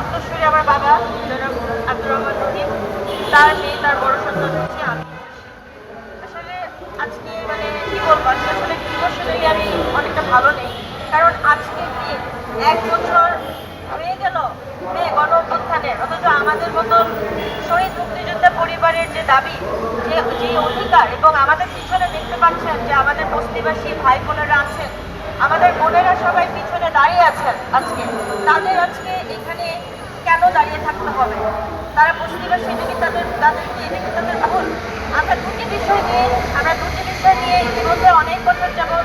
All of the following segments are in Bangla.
উত্তরসূরি আমার বাবা, জনাব আব্দুর রহমান রহিম। তার মেয়ে, তার বড় সন্তান হচ্ছে আমি। আসলে আজকে মানে কি বলব, আজকে আসলে ইমোশনালি আমি অনেকটা ভালো নেই। কারণ আজকে দিন এক বছর হয়ে গেল মে গণ অথচ আমাদের মতন শহীদ মুক্তিযোদ্ধা পরিবারের যে দাবি, যে যে অধিকার এবং আমাদের পিছনে দেখতে পাচ্ছেন যে আমাদের বস্তিবাসী ভাই বোনেরা আছেন আমাদের বোনেরা সবাই পিছনে দাঁড়িয়ে আছেন আজকে। তাদের আজকে এখানে কেন দাঁড়িয়ে থাকতে হবে? তারা বস্তিবাসী এটা কি তাদের তাদেরকে এটা কি তাদের ভুল আমরা দুটি বিষয় নিয়ে, আমরা দুটি বিষয় নিয়ে ইতিমধ্যে অনেক বছর যেমন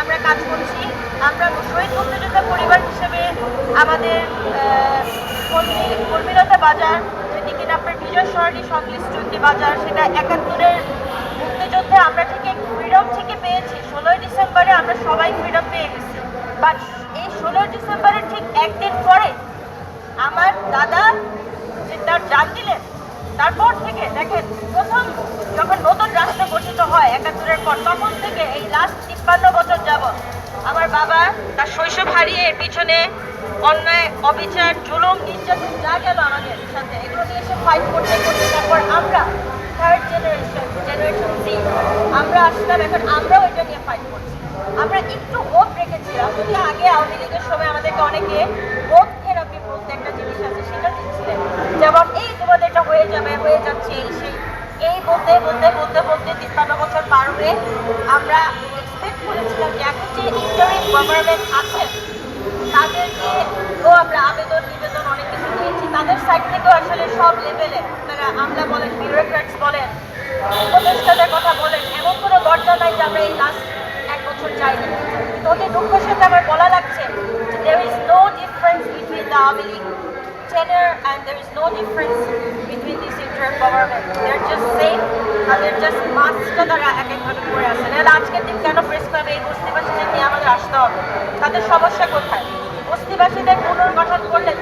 আমরা কাজ করছি। আমরা শহীদ মুক্তিযোদ্ধা পরিবার হিসেবে আমাদের কর্মী, কর্মীরতা বাজার, যেটি কিনা আপনার বিজয় সরণি সংশ্লিষ্ট একটি বাজার, সেটা একাত্তরের মুক্তিযুদ্ধে আমরা ঠিক ফ্রিডম ঠিকই পেয়েছি। ষোলোই ডিসেম্বরে আমরা সবাই ফ্রিডম পেয়ে গেছি। বাট এই ষোলোই ডিসেম্বরের ঠিক একদিন পরে আমার দাদা যে তার জান দিলেন, তারপর থেকে দেখেন প্রথম যখন নতুন রাষ্ট্র গঠিত হয় একাত্তরের পর, তখন থেকে এই লাস্ট তিপ্পান্ন বছর যাব আমার বাবা তার শৈশব হারিয়ে পিছনে অন্যায়, অবিচার, জুলুম নির্যাতন যা গেল আমাদের সাথে, এগুলো নিয়ে এসে ফাইট করতে করতে তারপর আমরা থার্ড জেনারেশন সি আমরা আসলাম এখন আমরাও এটা নিয়ে ফাইট করছি। আমরা একটু হোপ রেখেছিলাম, যদি আগে আওয়ামী লীগের সময় আমাদেরকে অনেকে হোপ থেরাপি বলতে একটা জিনিস আছে, সেটা দিচ্ছিলেন। যেমন, এই তোমাদের এটা হয়ে যাবে, হয়ে যাচ্ছে, এই সেই, এই বলতে বলতে বলতে বলতে তিপ্পান্ন বছর পার হয়ে আমরা এক্সপেক্ট করেছিলাম যে এখন যে ইন্টারিম গভর্নমেন্ট আছেন তাদেরকে আমরা আবেদন, নিবেদন অনেক কিছু দিয়েছি। তাদের সাইড থেকেও আসলে সব লেভেলে আপনারা আমরা বলেন বিউরোক্রেটস বলেন উপদেষ্টাদের কথা বলেন এমন কোনো দরজা নাই যে আমরা এই লাস্ট এক বছর যাইনি কিন্তু অতি দুঃখের সাথে আমার বলা লাগছে যে there is no difference the Awami tenure and there is no difference between these interim government. They're just same and they're just মাস্কটা তারা এক একভাবে করে আসে নাহলে আজকের দিন কেন প্রেস ক্লাবে এই বস্তিবাসীদের নিয়ে আমাদের আসতে হবে তাদের সমস্যা কোথায় বস্তিবাসীদের পুনর্গঠন করলে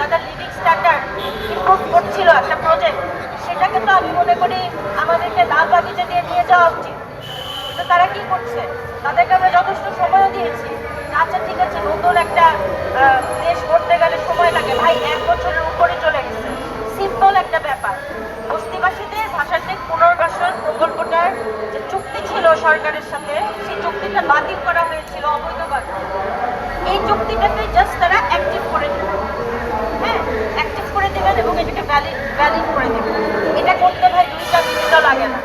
ব্যাপার বস্তিবাসীদের ভাষাতে পুনর্বাসন প্রকল্পটার যে চুক্তি ছিল সরকারের সাথে, সেই চুক্তিটা বাতিল করা হয়েছিল অবৈধভাবে। এই চুক্তিটাকে জাস্ট তারা অ্যাক্টিভ করে দেবে হ্যাঁ অ্যাক্টিভ করে দেবেন এবং এটাকে ভ্যালিড ভ্যালিড করে দেবেন। এটা করতে ভাই দুইটা মিনিটও লাগে না।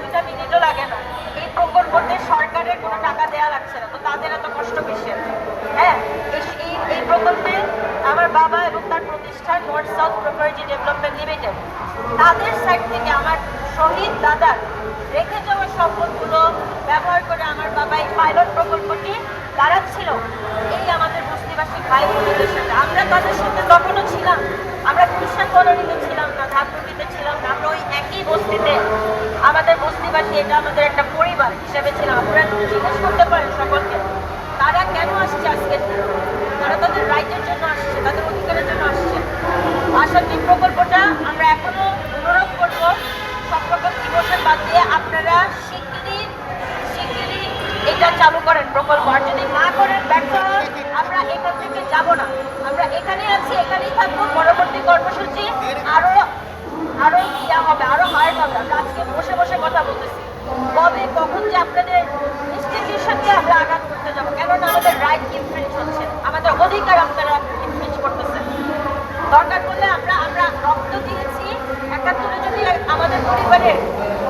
দুইটা মিনিটও লাগে না। এই প্রকল্পতে সরকারের কোনো টাকা দেওয়া লাগছে না, তো তাদের এত কষ্ট কিসের? হ্যাঁ এই প্রকল্পে আমার বাবা এবং North South Property Development Limited তাদের সাইড থেকে আমার শহীদ দাদার রেখে যাওয়া সম্পদগুলো ব্যবহার করে আমার বাবা এই পাইলট প্রকল্পটি দাঁড়াচ্ছিল এই আমাদের বস্তিবাসী ভাই বোনদের সাথে। আমরা তাদের সাথে তখনও ছিলাম আমরা খ্রিস্টান কলোনিতে ছিলাম না ধানমন্ডিতে ছিলাম না। আমরা ওই একই বস্তিতে। আমাদের বস্তিবাসী এটা আমাদের একটা পরিবার হিসেবে ছিলাম আপনারা জিজ্ঞেস করতে পারেন সকলকে, তারা কেন আসছে আজকে? তারা তাদের রাইটের জন্য আসছে, তাদের অধিকারের জন্য আসছে। আশাটি প্রকল্পটা আমরা এখনও অনুরোধ করব সব রকম বাদ দিয়ে আপনারা শিগগিরই শিগগিরই এটা চালু করেন প্রকল্প। আর যদি না করেন, ব্যর্থ আমরা এখান থেকে যাব না। আমরা এখানে আছি, এখানেই থাকব। পরবর্তী কর্মসূচি আরও আরও ইয়া হবে, আরও হার্ড হবে। আজকে বসে বসে কথা বলতেছি কবে কখন যে আপনাদের ইনস্টিটিউশনকে আমরা আঘাত করতে যাব কেননা আমাদের রাইট ইনফ্রিঞ্জ হচ্ছে আমাদের অধিকার আপনারা ইনফ্রিঞ্জ করতেছেন দরকার পড়লে আমরা আমরা রক্ত দিয়েছি একাত্তরে যদি আমাদের পরিবারে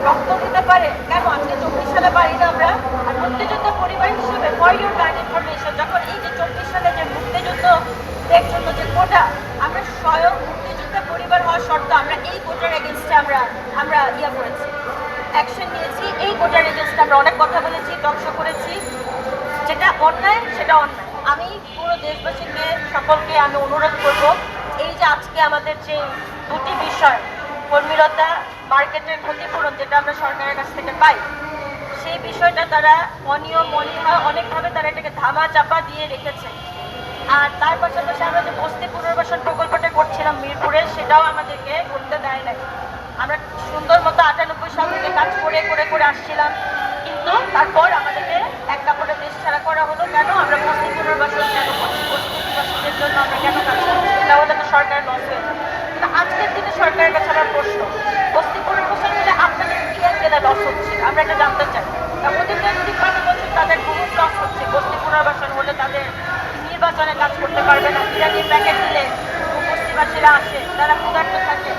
রক্ত দিতে পারে কেন আজকে চব্বিশ সালে পারি না আমরা আর মুক্তিযুদ্ধ পরিবার হিসেবে ফর ইউর গাইড ইনফরমেশন যখন এই যে চব্বিশ সালে যে মুক্তিযুদ্ধদের জন্য যে কোটা আমরা স্বয়ং মুক্তিযুদ্ধ পরিবার হওয়ার শর্ত আমরা এই কোটার এগেনস্টে আমরা আমরা ইয়ে করেছি। অ্যাকশন নিয়েছি। এই কোটার এগেনস্টে আমরা অনেক কথা বলেছি, ধ্বংস করেছি। যেটা অন্যায়, সেটা অন্যায়। আমি পুরো দেশবাসীর মেয়ে সকলকে আমি অনুরোধ করব, এই যে আজকে আমাদের যে দুটি বিষয় কর্মীরতা মার্কেটের ক্ষতিপূরণ যেটা আমরা সরকারের কাছ থেকে পাই, সেই বিষয়টা তারা অনিয়ম, অনীহা, অনেকভাবে তারা এটাকে ধামা চাপা দিয়ে রেখেছে। আর তার পাশাপাশি আমরা যে বস্তি পুনর্বাসন প্রকল্পটা করছিলাম মিরপুরে, সেটাও আমাদেরকে দেয় নাই। আমরা সুন্দর মতো আটানব্বই সাল থেকে কাজ করে করে করে আসছিলাম। কিন্তু তারপর আমাদেরকে এক কাপড়ে দেশ ছাড়া করা হলো। কেন? আমরা বস্তি পুনর্বাসন কেন পুনর্বাসনের জন্য আমরা কেন কাজ করছি? এটা হলো তো সরকারের লস হয়েছে কিন্তু আজকের দিনে সরকারের কাছে আমার প্রশ্ন বস্তি পুনর্বাসন হলে আপনাদের কি গেলে লস হচ্ছে? আমরা এটা জানতে চাই। ওদের তিপ্পান্ন বছর তাদের বহুত লস হচ্ছে? বস্তি পুনর্বাসন হলে তাদের নির্বাচনে কাজ করতে পারবে না। বিরিয়ানির প্যাকেট দিলে বস্তিবাসীরা আছে তারা ক্ষুধার্ত থাকে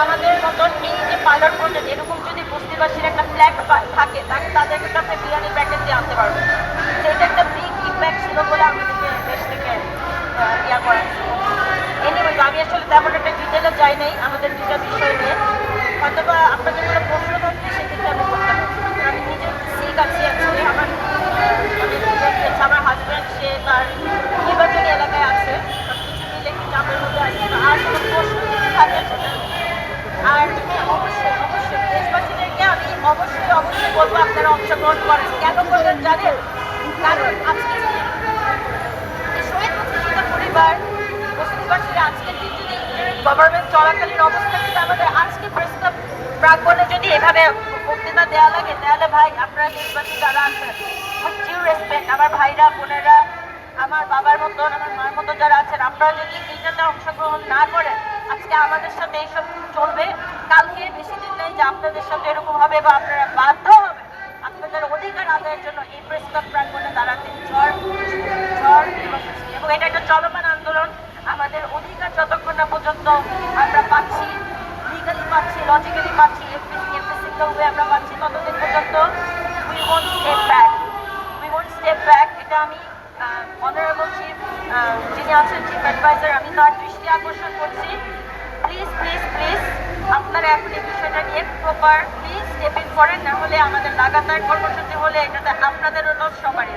আমাদের মতন এই যে পার্লার পর্যন্ত এরকম যদি বস্তিবাসীর একটা ফ্ল্যাট থাকে, তাহলে তাদেরকে একটা বিরিয়ানি বিরিয়ানির প্যাকেট দিয়ে আনতে পারবেন অংশগ্রহণ করেন। জানেন? আজকে পরিবার গভর্নমেন্ট চলাকালীন অবস্থা আমাদের আজকে যদি দেওয়া লাগে, তাহলে ভাই আপনারা আমার ভাইরা, বোনেরা, আমার বাবার মতন, আমার যারা আছেন যদি অংশগ্রহণ না করেন, আজকে আমাদের সাথে এইসব চলবে। কালকে বেশি দিন নেই যে আপনাদের সাথে এরকম হবে বা আপনারা বাধ্য আপনাদের জন্য এই প্রেস ক্লাব প্রাঙ্গণে দাঁড়াতে ঝড় ঝড় এবং এটা একটা চলমান আন্দোলন। আমাদের অধিকার যতক্ষণ না পর্যন্ত আমরা পাচ্ছি লিগালি পাচ্ছি লজিক্যালি পাচ্ছি এফপিসিক্যাল ওয়ে আমরা পাচ্ছি, ততদিন পর্যন্ত we won't step back we won't step back এটা আমি অনারেবল চিফ যিনি আছেন চিফ অ্যাডভাইজার আমি তার দৃষ্টি আকর্ষণ করছি। হবে এখন এই বিষয়টা নিয়ে প্রপারলি স্টেপ ইন করেন, না হলে আমাদের লাগাতার কর্মসূচি হলে এটাতে আপনাদেরও লোক সবারই